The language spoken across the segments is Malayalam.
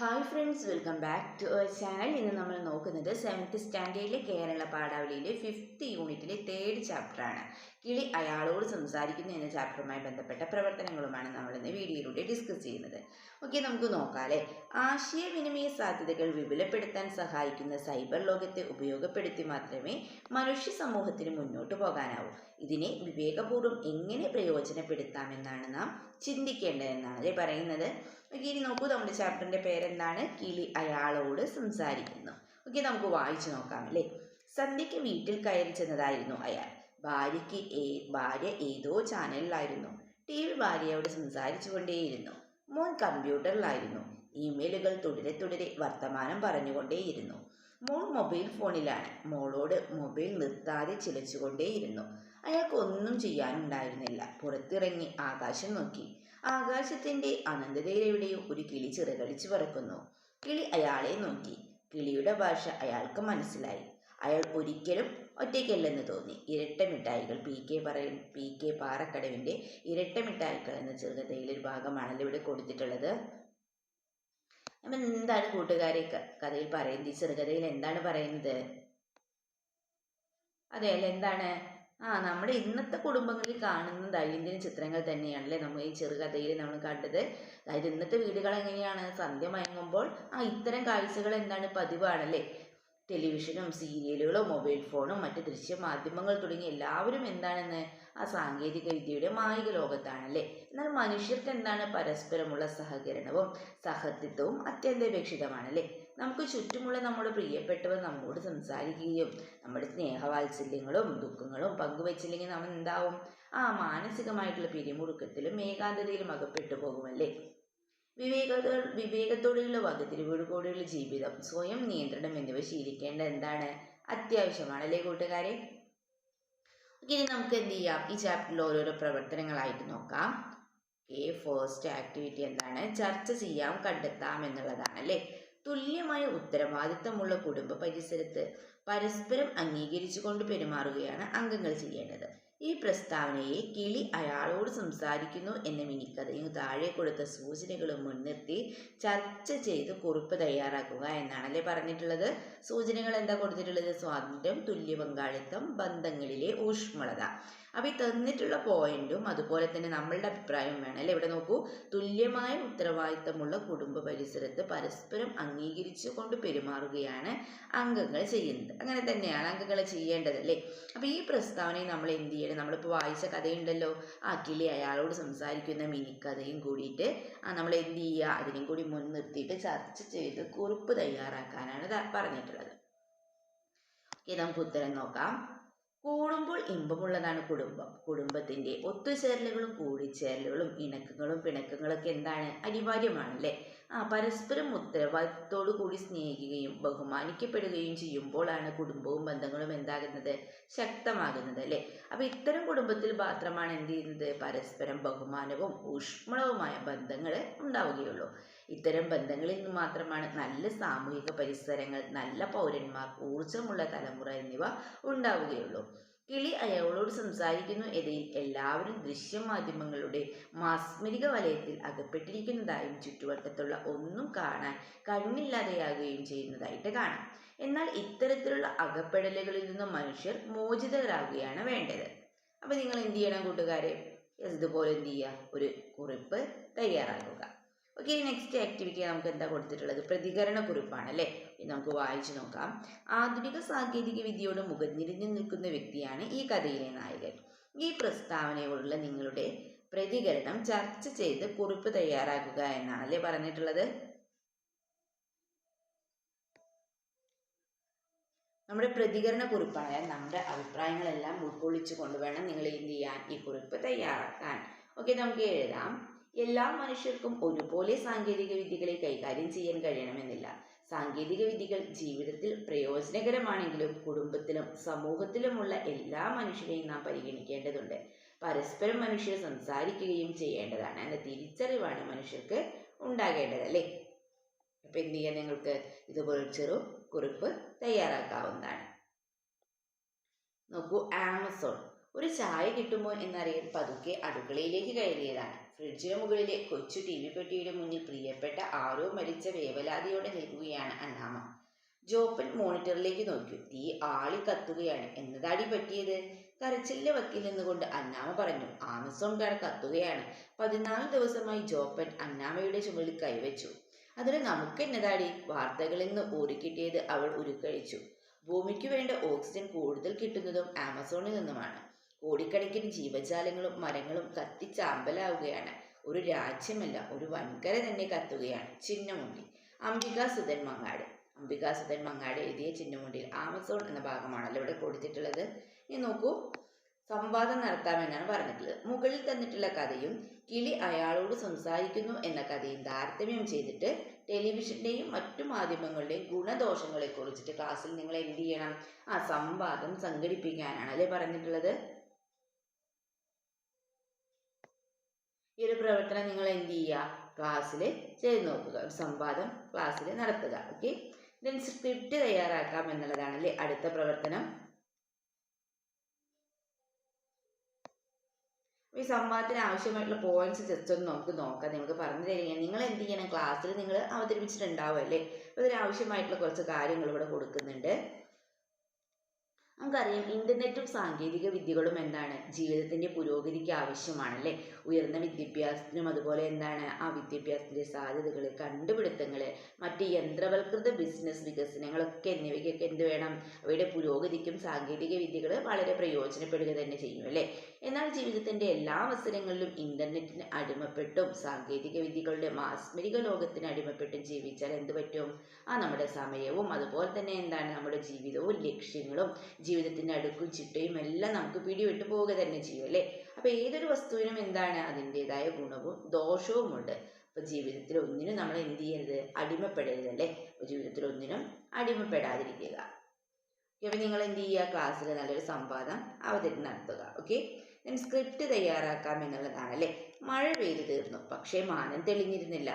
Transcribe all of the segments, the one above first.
Hi friends welcome back to our channel ഇന്ന് നമ്മൾ നോക്കുന്നത് സെവൻത്ത് സ്റ്റാൻഡേർഡിലെ കേരള പാഠാവലിയിലെ ഫിഫ്ത്ത് യൂണിറ്റിലെ തേർഡ് ചാപ്റ്ററാണ് കിളി അയാളോട് സംസാരിക്കുന്നു എന്ന ചാപ്റ്ററുമായി ബന്ധപ്പെട്ട പ്രവർത്തനങ്ങളുമാണ് നമ്മൾ ഇന്ന് വീഡിയോയിലൂടെ ഡിസ്കസ് ചെയ്യുന്നത്. ഓക്കെ നമുക്ക് നോക്കാം അല്ലേ ആശയവിനിമയ സാധ്യതകൾ വിപുലപ്പെടുത്താൻ സഹായിക്കുന്ന സൈബർ ലോകത്തെ ഉപയോഗപ്പെടുത്തി മാത്രമേ മനുഷ്യ സമൂഹത്തിന് മുന്നോട്ട് പോകാനാവൂ. ഇതിനെ വിവേകപൂർവം എങ്ങനെ പ്രയോജനപ്പെടുത്താമെന്നാണ് നാം ചിന്തിക്കേണ്ടതെന്നാണ് പറയുന്നത്? ഓക്കെ ഇനി നോക്കൂ നമ്മുടെ ചാപ്റ്ററിന്റെ പേരെന്താണ്? കിളി അയാളോട് സംസാരിക്കുന്നു. ഓക്കെ നമുക്ക് വായിച്ചു നോക്കാം അല്ലേ? സന്ധ്യയ്ക്ക് വീട്ടിൽ കയറി ചെന്നതായിരുന്നു അയാൾ. ഭാര്യയ്ക്ക് ഏ ഭാര്യ ഏതോ ചാനലിലായിരുന്നു. ടി വി ഭാര്യയോട് സംസാരിച്ചുകൊണ്ടേയിരുന്നു. മോൻ കമ്പ്യൂട്ടറിലായിരുന്നു. ഇമെയിലുകൾ തുടരെ തുടരെ വർത്തമാനം പറഞ്ഞുകൊണ്ടേയിരുന്നു. മോൾ മൊബൈൽ ഫോണിലാണ്. മോളോട് മൊബൈൽ നിർത്താതെ ചിലച്ചുകൊണ്ടേയിരുന്നു. അയാൾക്ക് ഒന്നും ചെയ്യാനുണ്ടായിരുന്നില്ല. പുറത്തിറങ്ങി ആകാശം നോക്കി. ആകാശത്തിന്റെ അനന്തതയിലെവിടെയോ ഒരു കിളി ചിറകടിച്ചു പറക്കുന്നു. കിളി അയാളെ നോക്കി. കിളിയുടെ ഭാഷ അയാൾക്ക് മനസ്സിലായി. അയാൾ ഒരിക്കലും ഒറ്റയ്ക്കല്ലെന്ന് തോന്നി. ഇരട്ട മിഠായികൾ പി കെ പറയ. പി കെ പാറക്കടവിന്റെ ഇരട്ട മിഠായികൾ എന്ന ചെറുകഥയിലെ ഒരു ഭാഗമാണല്ലോ ഇവിടെ കൊടുത്തിട്ടുള്ളത്. അപ്പം എന്താണ് കൂട്ടുകാരെ കഥയിൽ പറയുന്നത്? ഈ ചെറുകഥയിൽ എന്താണ് പറയുന്നത്? അതെ അല്ല? എന്താണ്? ആ നമ്മുടെ ഇന്നത്തെ കുടുംബങ്ങളിൽ കാണുന്ന ദൈനംദിന ചിത്രങ്ങൾ തന്നെയാണല്ലേ നമ്മൾ ഈ ചെറുകഥയിൽ നമ്മൾ കണ്ടത്. അതായത് ഇന്നത്തെ വീടുകൾ എങ്ങനെയാണ്? സന്ധ്യ മയങ്ങുമ്പോൾ ആ ഇത്തരം കാഴ്ചകൾ എന്താണ് പതിവാണല്ലേ? ടെലിവിഷനും സീരിയലുകളും മൊബൈൽ ഫോണും മറ്റ് ദൃശ്യ മാധ്യമങ്ങൾ തുടങ്ങി എല്ലാവരും എന്താണെന്ന്? ആ സാങ്കേതിക വിദ്യയുടെ മായിക ലോകത്താണല്ലേ? എന്നാൽ മനുഷ്യർക്ക് എന്താണ് പരസ്പരമുള്ള സഹകരണവും സഹത്യത്വവും അത്യന്താപേക്ഷിതമാണല്ലേ? നമുക്ക് ചുറ്റുമുള്ള നമ്മുടെ പ്രിയപ്പെട്ടവർ നമ്മോട് സംസാരിക്കുകയും നമ്മുടെ സ്നേഹവാത്സല്യങ്ങളും ദുഃഖങ്ങളും പങ്കുവച്ചില്ലെങ്കിൽ നമ്മൾ എന്താവും? ആ മാനസികമായിട്ടുള്ള പിരിമുറുക്കത്തിലും ഏകാന്തതയിലും അകപ്പെട്ടു പോകുമല്ലേ? വിവേകത വിവേകത്തോടെയുള്ള വകതിരിവോടുകൂടിയുള്ള ജീവിതം സ്വയം നിയന്ത്രണം എന്നിവ ശീലിക്കേണ്ട എന്താണ്? അത്യാവശ്യമാണ് അല്ലേ കൂട്ടുകാരെ ഇനി നമുക്ക് എന്ത് ചെയ്യാം? ഈ ചാപ്റ്ററിൽ ഓരോരോ പ്രവർത്തനങ്ങളായിട്ട് നോക്കാം. ഓക്കെ ഫസ്റ്റ് ആക്ടിവിറ്റി എന്താണ്? ചർച്ച ചെയ്യാം കണ്ടെത്താം എന്നുള്ളതാണ് അല്ലേ തുല്യമായ ഉത്തരവാദിത്തമുള്ള കുടുംബ പരിസരത്ത് പരസ്പരം അംഗീകരിച്ചുകൊണ്ട് പെരുമാറുകയാണ് അംഗങ്ങൾ ചെയ്യേണ്ടത്. ഈ പ്രസ്താവനയെ കിളി അയാളോട് സംസാരിക്കുന്നു എന്ന മിനിക്കഥയും താഴെ കൊടുത്ത സൂചനകളും മുൻനിർത്തി ചർച്ച ചെയ്ത് കുറിപ്പ് തയ്യാറാക്കുക എന്നാണല്ലേ പറഞ്ഞിട്ടുള്ളത്. സൂചനകൾ എന്താ കൊടുത്തിട്ടുള്ളത്? സ്വാതന്ത്ര്യം തുല്യ പങ്കാളിത്തം ബന്ധങ്ങളിലെ ഊഷ്മളത. അപ്പോൾ ഈ തന്നിട്ടുള്ള പോയിന്റും അതുപോലെ തന്നെ നമ്മളുടെ അഭിപ്രായവും വേണം. അല്ലേ? ഇവിടെ നോക്കൂ. തുല്യമായ ഉത്തരവാദിത്തമുള്ള കുടുംബ പരിസരത്ത് പരസ്പരം അംഗീകരിച്ചു കൊണ്ട് പെരുമാറുകയാണ് അംഗങ്ങൾ ചെയ്യുന്നത്. അങ്ങനെ തന്നെയാണ് അംഗങ്ങൾ ചെയ്യേണ്ടത് അല്ലേ? അപ്പോൾ ഈ പ്രസ്താവനയെ നമ്മൾ എന്ത് ചെയ്യണം? നമ്മളിപ്പോൾ വായിച്ച കഥയുണ്ടല്ലോ. ആ കിളി അയാളോട് സംസാരിക്കുന്ന മിനിക്കഥയും കൂടിയിട്ട് ആ നമ്മൾ എന്ത് ചെയ്യുക? അതിനും കൂടി മുൻനിർത്തിയിട്ട് ചർച്ച ചെയ്ത് കുറിപ്പ് തയ്യാറാക്കാനാണ് പറഞ്ഞിട്ടുള്ളത്. ഓക്കെ നമുക്ക് ഉത്തരം നോക്കാം. കൂടുമ്പോൾ ഇമ്പമുള്ളതാണ് കുടുംബം. കുടുംബത്തിന്റെ ഒത്തുചേരലുകളും കൂടിച്ചേരലുകളും ഇണക്കങ്ങളും പിണക്കങ്ങളൊക്കെ എന്താണ്? അനിവാര്യമാണല്ലേ? ആ പരസ്പരം ഉത്തരവാദിത്തോടു കൂടി സ്നേഹിക്കുകയും ബഹുമാനിക്കപ്പെടുകയും ചെയ്യുമ്പോഴാണ് കുടുംബവും ബന്ധങ്ങളും എന്താകുന്നത്? ശക്തമാകുന്നത് അല്ലേ അപ്പൊ ഇത്തരം കുടുംബത്തിൽ മാത്രമാണ് എന്ത് ചെയ്യുന്നത്? പരസ്പരം ബഹുമാനവും ഊഷ്മളവുമായ ബന്ധങ്ങൾ ഉണ്ടാവുകയുള്ളൂ. ഇത്തരം ബന്ധങ്ങളിൽ നിന്ന് മാത്രമാണ് നല്ല സാമൂഹിക പരിസരങ്ങൾ നല്ല പൗരന്മാർ ഊർജമുള്ള തലമുറ എന്നിവ ഉണ്ടാവുകയുള്ളൂ. കിളി അയാളോട് സംസാരിക്കുന്നു. എതിരിൽ എല്ലാവരും ദൃശ്യമാധ്യമങ്ങളുടെ മാസ്മരിക വലയത്തിൽ അകപ്പെട്ടിരിക്കുന്നതായും ചുറ്റുവട്ടത്തുള്ള ഒന്നും കാണാൻ കണ്ണില്ലാതെയാകുകയും ചെയ്യുന്നതായിട്ട് കാണാം. എന്നാൽ ഇത്തരത്തിലുള്ള അകപ്പെടലുകളിൽ നിന്നും മനുഷ്യർ മോചിതരാകുകയാണ് വേണ്ടത്. അപ്പോൾ നിങ്ങൾ എന്ത് ചെയ്യണം കൂട്ടുകാരെ? ഇതുപോലെ എന്ത് ചെയ്യുക? ഒരു കുറിപ്പ് തയ്യാറാക്കുക. ഓക്കെ നെക്സ്റ്റ് ആക്ടിവിറ്റി നമുക്ക് എന്താ കൊടുത്തിട്ടുള്ളത്? പ്രതികരണ കുറിപ്പാണ് അല്ലേ നമുക്ക് വായിച്ചു നോക്കാം. ആധുനിക സാങ്കേതിക വിദ്യയോട് മുഖഞ്ഞിരിഞ്ഞു നിൽക്കുന്ന വ്യക്തിയാണ് ഈ കഥയിലെ നായകൻ. ഈ പ്രസ്താവനയോടുള്ള നിങ്ങളുടെ പ്രതികരണം ചർച്ച ചെയ്ത് കുറിപ്പ് തയ്യാറാക്കുക എന്നാണ് അല്ലേ പറഞ്ഞിട്ടുള്ളത്. നമ്മുടെ പ്രതികരണ കുറിപ്പായ നമ്മുടെ അഭിപ്രായങ്ങളെല്ലാം ഉൾക്കൊള്ളിച്ചു കൊണ്ടുവേണം നിങ്ങൾ എന്ത് ചെയ്യാൻ ഈ കുറിപ്പ് തയ്യാറാക്കാൻ. ഓക്കെ നമുക്ക് എഴുതാം. എല്ലാ മനുഷ്യർക്കും ഒരുപോലെ സാങ്കേതിക വിദ്യകളെ കൈകാര്യം ചെയ്യാൻ കഴിയണമെന്നില്ല. സാങ്കേതിക വിദ്യകൾ ജീവിതത്തിൽ പ്രയോജനകരമാണെങ്കിലും കുടുംബത്തിലും സമൂഹത്തിലുമുള്ള എല്ലാ മനുഷ്യരെയും നാം പരിഗണിക്കേണ്ടതുണ്ട്. പരസ്പരം മനുഷ്യർ സംസാരിക്കുകയും ചെയ്യേണ്ടതാണ് എന്ന തിരിച്ചറിവാണ് മനുഷ്യർക്ക് ഉണ്ടാകേണ്ടത് അല്ലേ? അപ്പൊ എന്ത് ചെയ്യാൻ നിങ്ങൾക്ക്? ഇതുപോലെ ചെറു കുറിപ്പ് തയ്യാറാക്കാവുന്നതാണ്. നോക്കൂ ആമസോൺ. ഒരു ചായ കിട്ടുമോ എന്നറിയാൻ പതുക്കെ അടുക്കളയിലേക്ക് കയറിയതാണ്. ഫ്രിഡ്ജിന് മുകളിലെ കൊച്ചു ടി വി പെട്ടിയുടെ മുന്നിൽ പ്രിയപ്പെട്ട ആരോ മരിച്ച വേവലാതിയോടെ നിൽക്കുകയാണ് അന്നാമ. ജോപ്പൻ മോണിറ്ററിലേക്ക് നോക്കി. തീ ആളി കത്തുകയാണ്. എന്നതാടി പറ്റിയത്? കരച്ചിലിന്റെ വക്കിൽ നിന്നുകൊണ്ട് അന്നാമ പറഞ്ഞു. ആമസോൺ കാർ കത്തുകയാണ്. പതിനാല് ദിവസമായി ജോപ്പൻ അന്നാമയുടെ ചുമലിൽ കൈവച്ചു. അതിന് നമുക്ക് എന്നതാടി? വാർത്തകളിൽ നിന്ന് ഊറിക്കിട്ടിയത് അവൾ ഉരുക്കഴിച്ചു. ഭൂമിക്ക് വേണ്ട ഓക്സിജൻ കൂടുതൽ കിട്ടുന്നതും ആമസോണിൽ നിന്നുമാണ്. കോടിക്കണക്കിന് ജീവജാലങ്ങളും മരങ്ങളും കത്തിച്ചാമ്പലാവുകയാണ്. ഒരു രാജ്യമല്ല ഒരു വൻകര തന്നെ കത്തുകയാണ്. ചിഹ്നമുണ്ടി അംബിക സുധൻ മങ്ങാട്. അംബിക സുധൻ മങ്ങാട് എഴുതിയ ചിഹ്നമുണ്ടിൽ ആമസോൺ എന്ന ഭാഗമാണല്ലോ ഇവിടെ കൊടുത്തിട്ടുള്ളത്. ഇനി നോക്കൂ സംവാദം നടത്താമെന്നാണ് പറഞ്ഞിട്ടുള്ളത്. മുകളിൽ തന്നിട്ടുള്ള കഥയും കിളി അയാളോട് സംസാരിക്കുന്നു എന്ന കഥയും താരതമ്യം ചെയ്തിട്ട് ടെലിവിഷന്റെയും മറ്റു മാധ്യമങ്ങളുടെയും ഗുണദോഷങ്ങളെ കുറിച്ചിട്ട് ക്ലാസ്സിൽ നിങ്ങൾ എന്ത് ചെയ്യണം? ആ സംവാദം സംഘടിപ്പിക്കാനാണ് അല്ലേ പറഞ്ഞിട്ടുള്ളത്? ഈ ഒരു പ്രവർത്തനം നിങ്ങൾ എന്ത് ചെയ്യുക? ക്ലാസ്സിൽ ചെയ്ത് നോക്കുക. സംവാദം ക്ലാസ്സിൽ നടത്തുക. ഓക്കെ ദെൻ സ്ക്രിപ്റ്റ് തയ്യാറാക്കാം എന്നുള്ളതാണ് അല്ലേ അടുത്ത പ്രവർത്തനം. ഈ സംവാദത്തിന് ആവശ്യമായിട്ടുള്ള പോയിന്റ്സ് ജസ്റ്റ് ഒന്ന് നമുക്ക് നോക്കാം. നിങ്ങൾക്ക് പറഞ്ഞു തരികയാണ്. നിങ്ങൾ എന്ത് ചെയ്യണം? ക്ലാസ്സിൽ നിങ്ങൾ അവതരിപ്പിച്ചിട്ടുണ്ടാവും അല്ലേ? ഇതിന് ആവശ്യമായിട്ടുള്ള കുറച്ച് കാര്യങ്ങൾ ഇവിടെ കൊടുക്കുന്നുണ്ട്. നമുക്കറിയാം ഇന്റർനെറ്റും സാങ്കേതിക വിദ്യകളും എന്താണ് ജീവിതത്തിന്റെ പുരോഗതിക്ക് ആവശ്യമാണല്ലേ? ഉയർന്ന വിദ്യാഭ്യാസത്തിനും അതുപോലെ എന്താണ് ആ വിദ്യാഭ്യാസത്തിന്റെ സാധ്യതകൾ കണ്ടുപിടുത്തങ്ങൾ മറ്റ് യന്ത്രവൽകൃത ബിസിനസ് വികസനങ്ങളൊക്കെ എന്നിവയ്ക്കൊക്കെ എന്ത് വേണം? അവയുടെ പുരോഗതിക്കും സാങ്കേതിക വിദ്യകൾ വളരെ പ്രയോജനപ്പെടുക തന്നെ ചെയ്യും അല്ലേ? എന്നാൽ ജീവിതത്തിന്റെ എല്ലാ അവസരങ്ങളിലും ഇന്റർനെറ്റിന് അടിമപ്പെട്ടും സാങ്കേതിക വിദ്യകളുടെ മാസ്മരിക ലോകത്തിന് അടിമപ്പെട്ടും ജീവിച്ചാൽ എന്ത് പറ്റും? ആ നമ്മുടെ സമയവും അതുപോലെ തന്നെ എന്താണ് നമ്മുടെ ജീവിതവും ലക്ഷ്യങ്ങളും ജീവിതത്തിന്റെ അടുക്കും ചിട്ടയും എല്ലാം നമുക്ക് പിടിവിട്ട് പോവുക തന്നെ ചെയ്യും അല്ലേ? അപ്പൊ ഏതൊരു വസ്തുവിനും എന്താണ് അതിന്റെതായ ഗുണവും ദോഷവുമുണ്ട്. അപ്പൊ ജീവിതത്തിൽ ഒന്നിനും നമ്മൾ എന്ത് ചെയ്യരുത്? അടിമപ്പെടരുത് അല്ലേ? അപ്പൊ ജീവിതത്തിൽ ഒന്നിനും അടിമപ്പെടാതിരിക്കുക. അപ്പൊ നിങ്ങൾ എന്ത് ചെയ്യുക? ക്ലാസ്സിൽ നല്ലൊരു സംവാദം അവതരണം നടത്തുക. ഓക്കെ ഞാൻ സ്ക്രിപ്റ്റ് തയ്യാറാക്കാം എന്നുള്ളതാണ് അല്ലേ? മഴ പെയ്തു തീർന്നു പക്ഷേ മാനം തെളിഞ്ഞിരുന്നില്ല.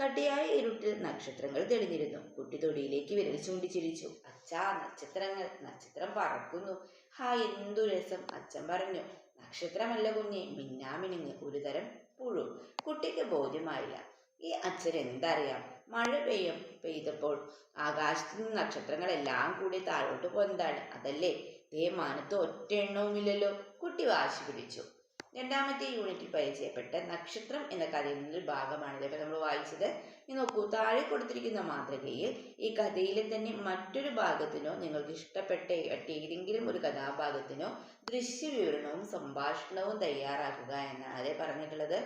കട്ടിയായ ഇരുട്ടിൽ നക്ഷത്രങ്ങൾ തെളിഞ്ഞിരുന്നു. കുട്ടി തൊടിയിലേക്ക് വിരൽ ചൂണ്ടിച്ചിരിച്ചു. അച്ഛാ നക്ഷത്രങ്ങൾ നക്ഷത്രം പറക്കുന്നു. ഹാ എന്തു രസം! അച്ഛൻ പറഞ്ഞു. നക്ഷത്രമല്ല കുഞ്ഞെ മിന്നാമിനുങ്ങ് ഒരു തരം പുഴു. കുട്ടിക്ക് ബോധ്യമായില്ല. ഈ അച്ഛൻ എന്തറിയാം? മഴ പെയ്യും പെയ്തപ്പോൾ ആകാശത്തു നിന്ന് നക്ഷത്രങ്ങളെല്ലാം കൂടി താഴോട്ട് പോയതാണ് അതല്ലേ? ദേ മാനത്ത് ഒറ്റ എണ്ണവുമില്ലല്ലോ കുട്ടി വാശി പിടിച്ചു. രണ്ടാമത്തെ യൂണിറ്റിൽ പരിചയപ്പെട്ട നക്ഷത്രം എന്ന കഥയിൽ നിന്നൊരു ഭാഗമാണിത് ഇപ്പം നമ്മൾ വായിച്ചത്. ഇനി നോക്കൂ താഴെ കൊടുത്തിരിക്കുന്ന മാതൃകയിൽ ഈ കഥയിലെ തന്നെ മറ്റൊരു ഭാഗത്തിനോ നിങ്ങൾക്ക് ഇഷ്ടപ്പെട്ട ഏതെങ്കിലും ഒരു കഥാഭാഗത്തിനോ ദൃശ്യവിവരണവും സംഭാഷണവും തയ്യാറാക്കുക എന്നാണ് അതേ പറഞ്ഞിട്ടുള്ളത്.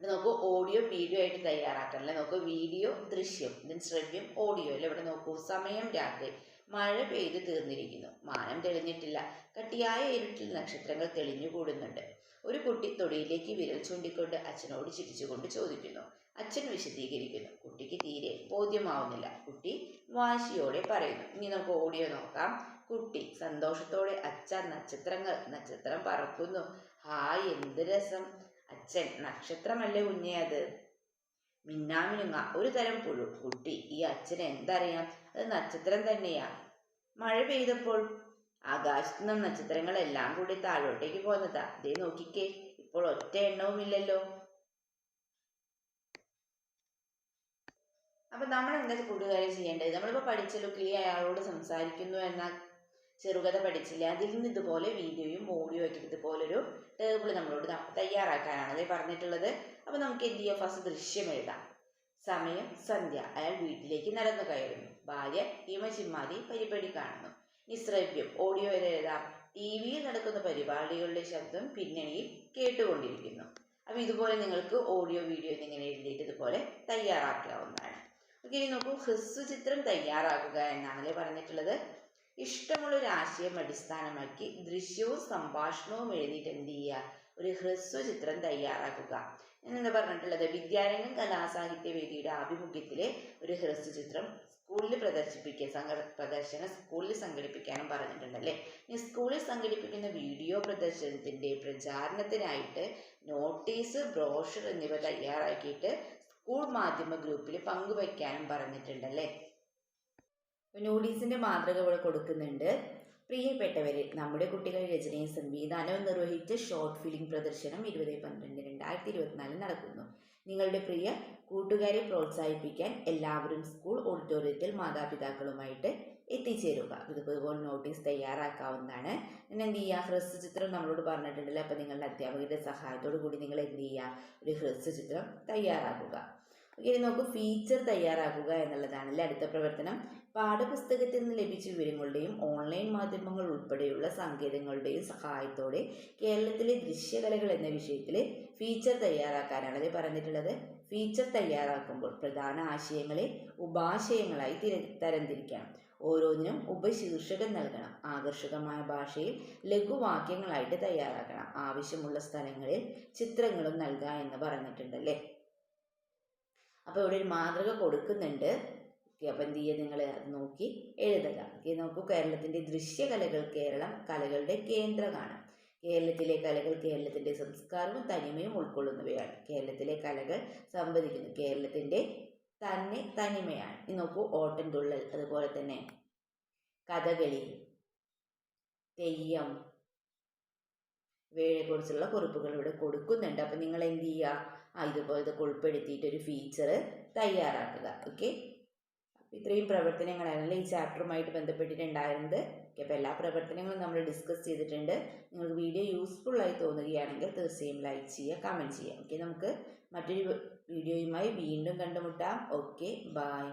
നോക്കൂ ഓഡിയോ വീഡിയോ ആയിട്ട് തയ്യാറാക്കണല്ലേ നോക്കൂ വീഡിയോ ദൃശ്യം ഇതിന് ശ്രവ്യം ഓഡിയോ അല്ലെ? ഇവിടെ നോക്കൂ സമയം രാത്രി. മഴ പെയ്തു തീർന്നിരിക്കുന്നു. മാനം തെളിഞ്ഞിട്ടില്ല. കട്ടിയായ ഇരുട്ടിൽ നക്ഷത്രങ്ങൾ തെളിഞ്ഞു കൂടുന്നുണ്ട് ഒരു കുട്ടി തൊടിയിലേക്ക് വിരൽ ചൂണ്ടിക്കൊണ്ട് അച്ഛനോട് ചിരിച്ചുകൊണ്ട് ചോദിക്കുന്നു. അച്ഛൻ വിശദീകരിക്കുന്നു. കുട്ടിക്ക് തീരെ ബോധ്യമാവുന്നില്ല. കുട്ടി വാശിയോടെ പറയുന്നു. ഇനി നമുക്ക് ഓഡിയോ നോക്കാം? കുട്ടി സന്തോഷത്തോടെ അച്ഛൻ നക്ഷത്രങ്ങൾ നക്ഷത്രം പറക്കുന്നു. ഹായ് എന്ത് രസം. അച്ഛൻ നക്ഷത്രമല്ലേ കുഞ്ഞേ അത്? മിന്നാമിനുങ്ങ ഒരു തരം പുഴു. കുട്ടി ഈ അച്ഛന് എന്തറിയാം? അത് നക്ഷത്രം തന്നെയാ. മഴ പെയ്തപ്പോൾ ആകാശത്ത് നിന്നും നക്ഷത്രങ്ങളെല്ലാം കൂടി താഴോട്ടേക്ക് പോന്നതാ. ദേ നോക്കിക്കേ ഇപ്പോൾ ഒറ്റ എണ്ണവുമില്ലല്ലോ. അപ്പൊ നമ്മൾ എന്താ കൂട്ടുകാരെ ചെയ്യേണ്ടത്? നമ്മളിപ്പോ പഠിച്ചല്ലോ കിളി അയാളോട് സംസാരിക്കുന്നു എന്ന ചെറുകഥ പഠിച്ചില്ല? അതിൽ നിന്ന് ഇതുപോലെ വീഡിയോയും ഓഡിയോ ഒക്കെ ഇതുപോലൊരു ടേബിൾ നമ്മളോട് തയ്യാറാക്കാനാണ് പറഞ്ഞിട്ടുള്ളത്. അപ്പൊ നമുക്ക് എന്ത് ചെയ്യാം? ഫസ്റ്റ് ദൃശ്യം എഴുതാം. സമയം സന്ധ്യ. അയാൾ വീട്ടിലേക്ക് നടന്നു കയറുന്നു. ഭാര്യ ഹിമചിമ്മാതി പരിപാടി കാണുന്നു. നിസ്രവ്യം ഓഡിയോ എഴുതാം. ടി വിയിൽ നടക്കുന്ന പരിപാടികളുടെ ശബ്ദം പിന്നണിയിൽ കേട്ടുകൊണ്ടിരിക്കുന്നു. അപ്പൊ ഇതുപോലെ നിങ്ങൾക്ക് ഓഡിയോ വീഡിയോ എന്നിങ്ങനെ എഴുതിയിട്ട് ഇതുപോലെ തയ്യാറാക്കാവുന്നതാണ്. ഓക്കെ ഇനി നോക്കൂ. ഹ്രസ്വചിത്രം തയ്യാറാക്കുക എന്നാണല്ലേ പറഞ്ഞിട്ടുള്ളത്. ഇഷ്ടമുള്ള ഒരു ആശയം അടിസ്ഥാനമാക്കി ദൃശ്യവും സംഭാഷണവും എഴുതിയിട്ട് എന്ത് ചെയ്യുക? ഒരു ഹ്രസ്വചിത്രം തയ്യാറാക്കുക. എന്താ പറഞ്ഞിട്ടുള്ളത് വിദ്യാരംഗം കലാസാഹിത്യ വേദിയുടെ ആഭിമുഖ്യത്തിലെ ഒരു ഹ്രസ്വചിത്രം സ്കൂളിൽ പ്രദർശിപ്പിക്കുക സംഘ പ്രദർശനം സ്കൂളിൽ സംഘടിപ്പിക്കാനും പറഞ്ഞിട്ടുണ്ടല്ലേ? ഇനി സ്കൂളിൽ സംഘടിപ്പിക്കുന്ന വീഡിയോ പ്രദർശനത്തിന്റെ പ്രചാരണത്തിനായിട്ട് നോട്ടീസ് ബ്രോഷർ എന്നിവ തയ്യാറാക്കിയിട്ട് സ്കൂൾ മാധ്യമ ഗ്രൂപ്പിൽ പങ്കുവയ്ക്കാനും പറഞ്ഞിട്ടുണ്ടല്ലേ? നോട്ടീസിന്റെ മാതൃക ഇവിടെ കൊടുക്കുന്നുണ്ട്. പ്രിയപ്പെട്ടവരെ നമ്മുടെ കുട്ടികൾ രചനയും സംവിധാനവും നിർവഹിച്ച ഷോർട്ട് ഫിലിം പ്രദർശനം ഇരുപത് പന്ത്രണ്ട് രണ്ടായിരത്തി ഇരുപത്തിനാലിൽ നടക്കുന്നു. നിങ്ങളുടെ പ്രിയ കൂട്ടുകാരെ പ്രോത്സാഹിപ്പിക്കാൻ എല്ലാവരും സ്കൂൾ ഓഡിറ്റോറിയത്തിൽ മാതാപിതാക്കളുമായിട്ട് എത്തിച്ചേരുക. ഇതുപോലെ നോട്ടീസ് തയ്യാറാക്കാവുന്നതാണ്. പിന്നെ എന്ത് ചെയ്യുക? ഹ്രസ്വ ചിത്രം നമ്മളോട് പറഞ്ഞിട്ടുണ്ടല്ലോ. അപ്പോൾ നിങ്ങളുടെ അധ്യാപകരുടെ സഹായത്തോടു കൂടി നിങ്ങൾ എന്ത് ചെയ്യുക? ഒരു ഹ്രസ്വ ചിത്രം തയ്യാറാക്കുക. ഇനി നോക്കൂ ഫീച്ചർ തയ്യാറാക്കുക എന്നുള്ളതാണല്ലേ അടുത്ത പ്രവർത്തനം. പാഠപുസ്തകത്തിൽ നിന്ന് ലഭിച്ച വിവരങ്ങളുടെയും ഓൺലൈൻ മാധ്യമങ്ങൾ ഉൾപ്പെടെയുള്ള സങ്കേതങ്ങളുടെയും സഹായത്തോടെ കേരളത്തിലെ ദൃശ്യകലകൾ എന്ന വിഷയത്തിൽ ഫീച്ചർ തയ്യാറാക്കാനാണ് പറഞ്ഞിട്ടുള്ളത്. ഫീച്ചർ തയ്യാറാക്കുമ്പോൾ പ്രധാന ആശയങ്ങളെ ഉപാശയങ്ങളായി തിര തരംതിരിക്കണം ഓരോന്നിനും ഉപശീർഷകം നൽകണം. ആകർഷകമായ ഭാഷയിൽ ലഘുവാക്യങ്ങളായിട്ട് തയ്യാറാക്കണം. ആവശ്യമുള്ള സ്ഥലങ്ങളിൽ ചിത്രങ്ങളും നൽകുക എന്ന് പറഞ്ഞിട്ടുണ്ടല്ലേ? അപ്പോൾ ഇവിടെ ഒരു മാതൃക കൊടുക്കുന്നുണ്ട്. അപ്പോൾ എന്ത് ചെയ്യുക? നിങ്ങൾ അത് നോക്കി എഴുതുക. ഓക്കെ നോക്കൂ കേരളത്തിന്റെ ദൃശ്യകലകൾ കേരളം കലകളുടെ കേന്ദ്രമാണ്. കേരളത്തിലെ കലകൾ കേരളത്തിന്റെ സംസ്കാരവും തനിമയും ഉൾക്കൊള്ളുന്നവയാണ്. കേരളത്തിലെ കലകൾ സംവദിക്കുന്നു. കേരളത്തിന്റെ തന്നെ തനിമയാണ്. നോക്കൂ ഓട്ടൻതുള്ളൽ അതുപോലെ തന്നെ കഥകളി തെയ്യം ഇവയെക്കുറിച്ചുള്ള കുറിപ്പുകൾ ഇവിടെ കൊടുക്കുന്നുണ്ട്. അപ്പം നിങ്ങൾ എന്ത് ചെയ്യുക? ആ ഇതുപോലത്തെ ഉൾപ്പെടുത്തിയിട്ട് ഒരു ഫീച്ചർ തയ്യാറാക്കുക. ഓക്കെ? ഇത്രയും പ്രവർത്തനങ്ങളാണല്ലോ ഈ ചാപ്റ്ററുമായിട്ട് ബന്ധപ്പെട്ടിട്ടുണ്ടായിരുന്നത്. അപ്പോൾ എല്ലാ പ്രവർത്തനങ്ങളും നമ്മൾ ഡിസ്കസ് ചെയ്തിട്ടുണ്ട്. നിങ്ങൾക്ക് വീഡിയോ യൂസ്ഫുൾ ആയി തോന്നുകയാണെങ്കിൽ തീർച്ചയായും ലൈക്ക് ചെയ്യുക കമന്റ് ചെയ്യുക. ഓക്കെ നമുക്ക് മറ്റൊരു വീഡിയോയുമായി വീണ്ടും കണ്ടുമുട്ടാം. Okay bye